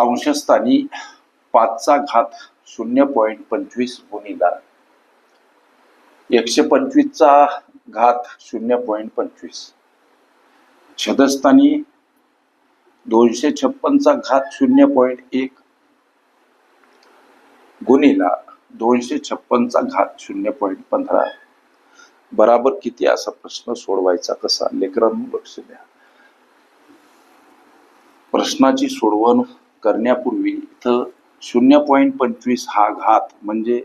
अंशस्थानी पाचचा घात शून्य पॉईंट पंचवीस गुणीला. एकशे पंचवीसचा घात शून्य पॉईंट पंचवीस. छदस्थानी दोनशे छप्पनचा घात शून्य पॉईंट एक गुणीला दोनशे छप्पनचा घात शून्य पॉईंट पंधरा. बराबर किती असा प्रश्न सोडवायचा कसा? लेकरांनो लक्ष द्या. प्रश्नाची सोडवण करण्यापूर्वी इथं शून्य पॉईंट पंचवीस हा घात म्हणजे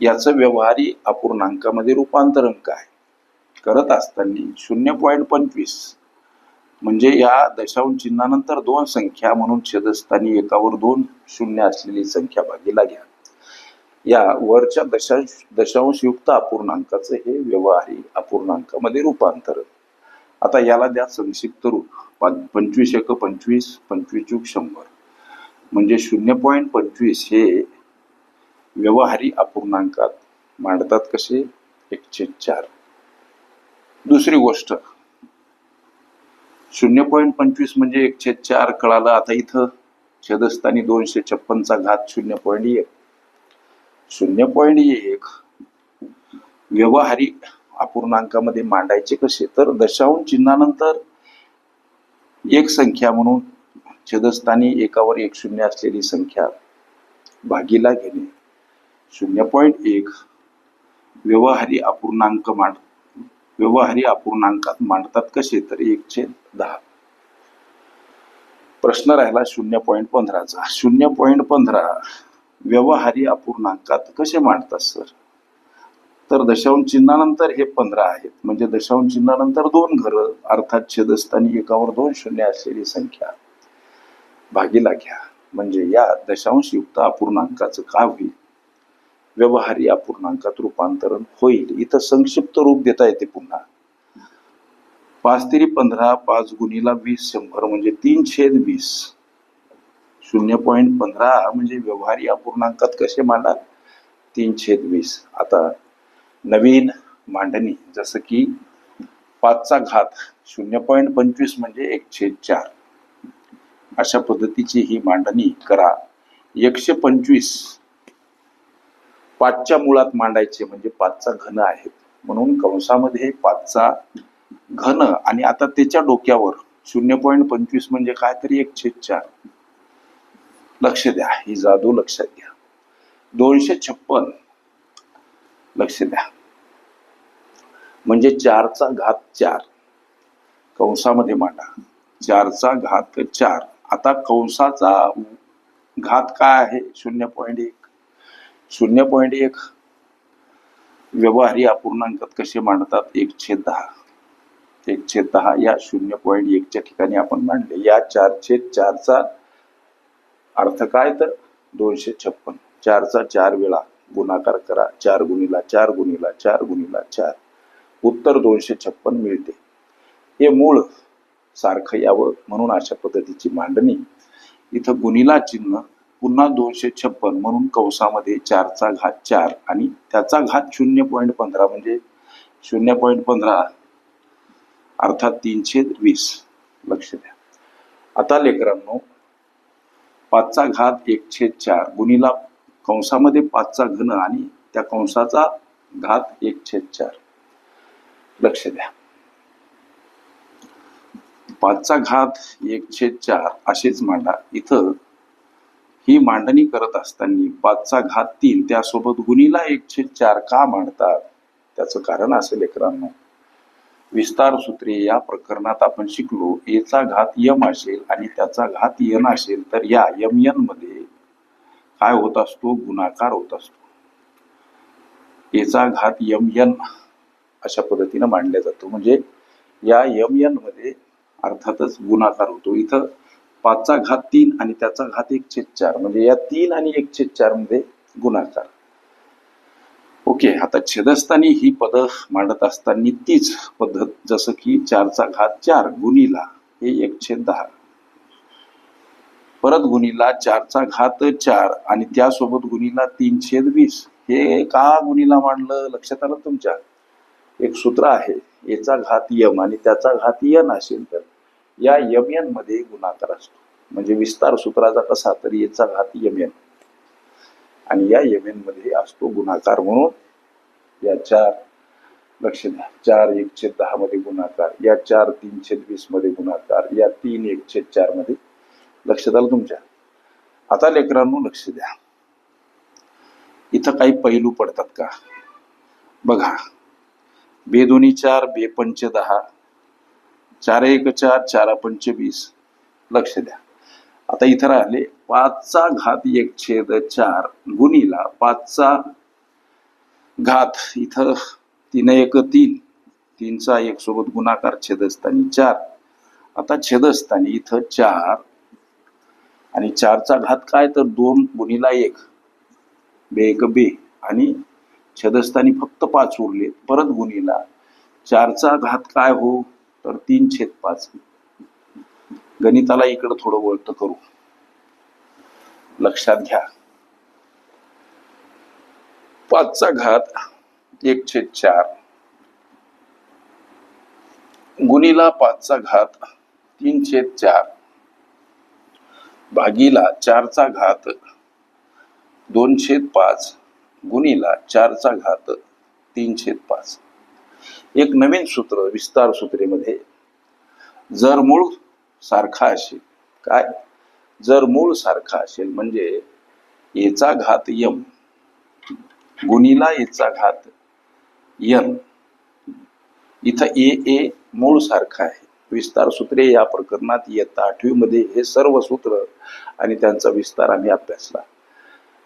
याचं व्यवहारी अपूर्णांकामध्ये रूपांतरण काय करत असताना शून्य पॉईंट पंचवीस म्हणजे या दशांश चिन्हानंतर दोन संख्या म्हणून छेदस्थानी एकावर दोन शून्य असलेली संख्या भागीला घ्या. या वरच्या दशांश दशांशयुक्त अपूर्णांकाचं हे व्यवहारी अपूर्णांकामध्ये रूपांतरण. आता याला द्या संक्षिप्त रूप पंचवीस एक पंचवीस पंचवीस चूक शंभर. म्हणजे शून्य पॉईंट पंचवीस हे व्यवहारी अपूर्णांकात मांडतात कसे? एकशे चार. दुसरी गोष्ट. शून्य पॉईंट पंचवीस म्हणजे एकशे चार कळालं आता इथं. छेदस्थानी दोनशे छप्पनचा घात शून्य पॉईंट एक. शून्य पॉईंट एक व्यवहारी अपूर्णांकामध्ये मांडायचे कसे? तर दशांश चिन्हानंतर एक संख्या म्हणून छेदस्थानी एकावर एक शून्य असलेली संख्या भागीला घेणे. शून्य पॉईंट एक. व्यवहारी अपूर्णांक मांड व्यवहारी अपूर्णांकात मांडतात कसे? तर एकशे दहा. प्रश्न राहिला शून्य पॉईंट पंधराचा. शून्य पॉईंट पंधरा व्यवहारी अपूर्णांकात कसे मांडतात सर? तर दशांश चिन्हानंतर हे पंधरा आहेत. म्हणजे दशांश चिन्हानंतर दोन घरं अर्थात छेदस्थानी एकावर दोन शून्य असलेली संख्या. भागीला घ्या. म्हणजे या दशांश युक्त अपूर्णांकाचं काय होईल? व्यवहारी अपूर्णांकात रूपांतरण होईल. इथं संक्षिप्त रूप देता येते पुन्हा. पाच तरी पंधरा पाच गुणीला वीस शंभर म्हणजे तीन छेद वीस. शून्य पॉईंट पंधरा म्हणजे व्यवहारी अपूर्णांकात कसे मांडाल? तीन छेद वीस. आता नवीन मांडणी जसं की पाचचा घात शून्य पॉईंट पंचवीस म्हणजे एक छेद चार. अशा पद्धतीची ही मांडणी करा. एकशे पंचवीस पाचच्या मुळात मांडायचे म्हणजे पाचचा घन आहेत. म्हणून कंसामध्ये पाचचा घन आणि आता त्याच्या डोक्यावर शून्य पॉईंट पंचवीस म्हणजे काय तरी एक छेद चार. लक्ष द्या ही जादू लक्षात घ्या. दोनशे छप्पन लक्ष द्या. म्हणजे चारचा घात चार. कंसामध्ये मांडा. चारचा घात चार. आता कंसाचा घात काय आहे? शून्य पॉईंट एक. शून्य पॉईंट एक व्यवहारी अपूर्णांकात कसे मांडतात? एक छेद दहा. एक छेद दहा या शून्य पॉईंट एकच्या ठिकाणी आपण मांडले. या चार छेद चारचा अर्थ काय तर? दोनशे छप्पन. चारचा चार वेळा गुणाकार करा. चार गुणीला चार गुणीला चार गुणीला चार. उत्तर दोनशे छप्पन मिळते. हे मूळ सारखं यावं म्हणून अशा पद्धतीची मांडणी. इथं गुणीला चिन्ह पुन्हा दोनशे छप्पन म्हणून कंसामध्ये चारचा घात चार आणि त्याचा घात शून्य पॉईंट पंधरा म्हणजे शून्य पॉईंट पंधरा अर्थात तीनशे वीस. लक्ष द्या. आता लेकरांनो पाचचा घात एकशे चार गुणीला कंसामध्ये पाचचा घन आणि त्या कंसाचा घात एक छेद चार. लक्ष द्या. पाचचा घात एक छेद चार असेच मांडा. इथं ही मांडणी करत असताना पाचचा घात तीन त्यासोबत गुणीला एक छेद चार का मांडतात? त्याचं कारण असेल लेकरांना विस्तार सूत्रे या प्रकरणात आपण शिकलो एचा घात यम असेल आणि त्याचा घात यन असेल तर या यम यनमध्ये काय होत असतो? गुणाकार होत असतो. एचा घात यम यन अशा पद्धतीनं मांडला जातो. म्हणजे या यम यनमध्ये अर्थातच गुणाकार होतो. इथं पाचचा घात तीन आणि त्याचा घात एक छेद चार. म्हणजे या तीन आणि एक छेद चारमध्ये गुणाकार. ओके आता छेदस्थानी ही पद मांडत असताना तीच पद्धत जसं की चारचा घात चार गुणीला हे एक छेद दहा. परत गुणीला चारचा घात चार आणि त्यासोबत गुणीला तीन छेद वीस. हे का गुणीला मांडलं? लक्षात आलं तुमच्या? एक सूत्र आहे याचा घात यम आणि त्याचा घात यन असेल तर. या यम यनमध्ये गुणाकार असतो. म्हणजे विस्तार सूत्राचा कसा तर याचा घात यम एन आणि या यम एनमध्ये असतो गुणाकार म्हणून या चार लक्ष द्या. चार एक छेद दहा मध्ये गुणाकार या चार तीन छेद वीसमध्ये गुणाकार या तीन एक छेद चारमध्ये लक्षात आलं तुमच्या. आता लेकरांनो लक्ष द्या. इथं काही पैलू पडतात का? बघा. बेदोनी चार बे पंच दहा. चार एक चार चार पंच वीस. लक्ष द्या. आता इथं राहिले पाचचा घात एक छेद चार गुणीला पाचचा घात इथं तीन एक तीन. तीनचा एक सोबत गुणाकार छेदस्थानी चार. आता छेदस्थानी इथं चार. आणि चारचा घात काय? तर दोन गुणीला एक. बे एक बे. आणि छेदस्थानी फक्त पाच उरले. परत गुणीला. चारचा घात काय हो? तर तीन छेद पाच. गणिताला इकडं थोडं वळत करू. लक्षात घ्या. पाचचा घात एक छेद चार. गुणीला पाचचा घात तीन छेद चार. भागीला चारचा घात. दोन छेद पाच गुणीला चारचा घात तीन छेद पाच. एक नवीन सूत्र विस्तार सूत्रेमध्ये जर मूळ सारखा असेल काय? जर मूळ सारखा असेल म्हणजे एचा घात यम गुणीला याचा घात यन. इथं ए ए मूळ सारखा आहे. विस्तार सूत्रे या प्रकरणात इयत्ता आठवीमध्ये हे सर्व सूत्र आणि त्यांचा विस्तार आम्ही अभ्यासला.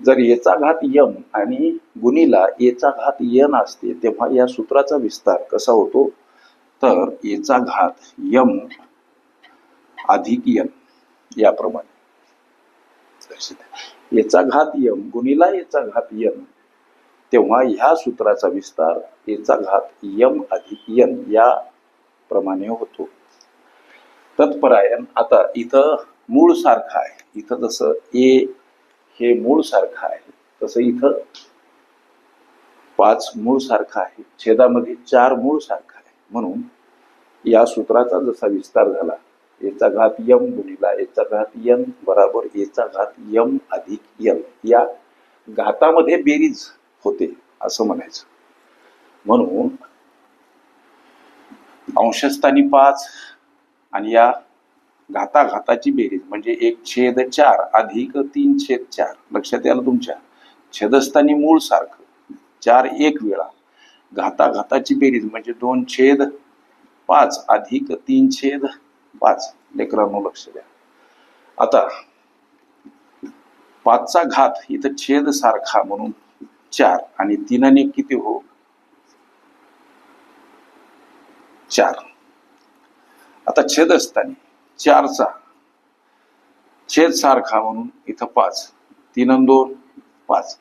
जर येचा घात यम आणि गुणीला येचा घात यन असते तेव्हा या सूत्राचा विस्तार कसा होतो? तर येचा घात यम अधिक यन याप्रमाणे. येचा याचा घात यम गुणीला याचा घात यन तेव्हा ह्या सूत्राचा विस्तार याचा घात यम अधिक यन या प्रमाणे होतो. तत्परायण आता इथं मूळ सारखं आहे. इथं जसं ए हे मूळ सारखं आहे तसं इथं पाच मूळ सारखं आहे. छेदामध्ये चार मूळ सारखं आहे. म्हणून या सूत्राचा जसा विस्तार झाला याचा घात यम गुणिला याचा घात यन बराबर याचा घात यम अधिक यन. या घातामध्ये बेरीज होते असं म्हणायचं. म्हणून अंशस्थानी पाच आणि या घाताघाताची बेरीज म्हणजे एक छेद चार अधिक तीन छेद चार. लक्षात यायला तुमच्या. छेदस्थानी मूळ सारखं. चार एक वेळा. घाताघाताची बेरीज म्हणजे दोन छेद पाच अधिक तीन छेद पाच. लेकरांनो लक्ष द्या. आता पाचचा घात इथं छेद सारखा म्हणून चार आणि तीनाने किती हो? चार. आता छेद असताना चारचा. छेद सारखा म्हणून इथं पाच. तीन दोन पाच.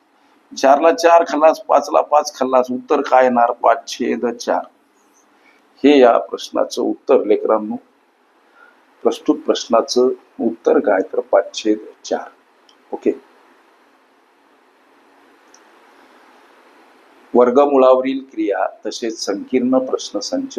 चारला चार खल्लास पाचला पाच खल्लास उत्तर काय येणार? पाच छेद चार. हे या प्रश्नाचं उत्तर लेकरांनो. प्रस्तुत प्रश्नाचं उत्तर काय? तर पाच छेद चार. ओके. वर्गमुळावरील क्रिया तसेच संकीर्ण प्रश्नसंच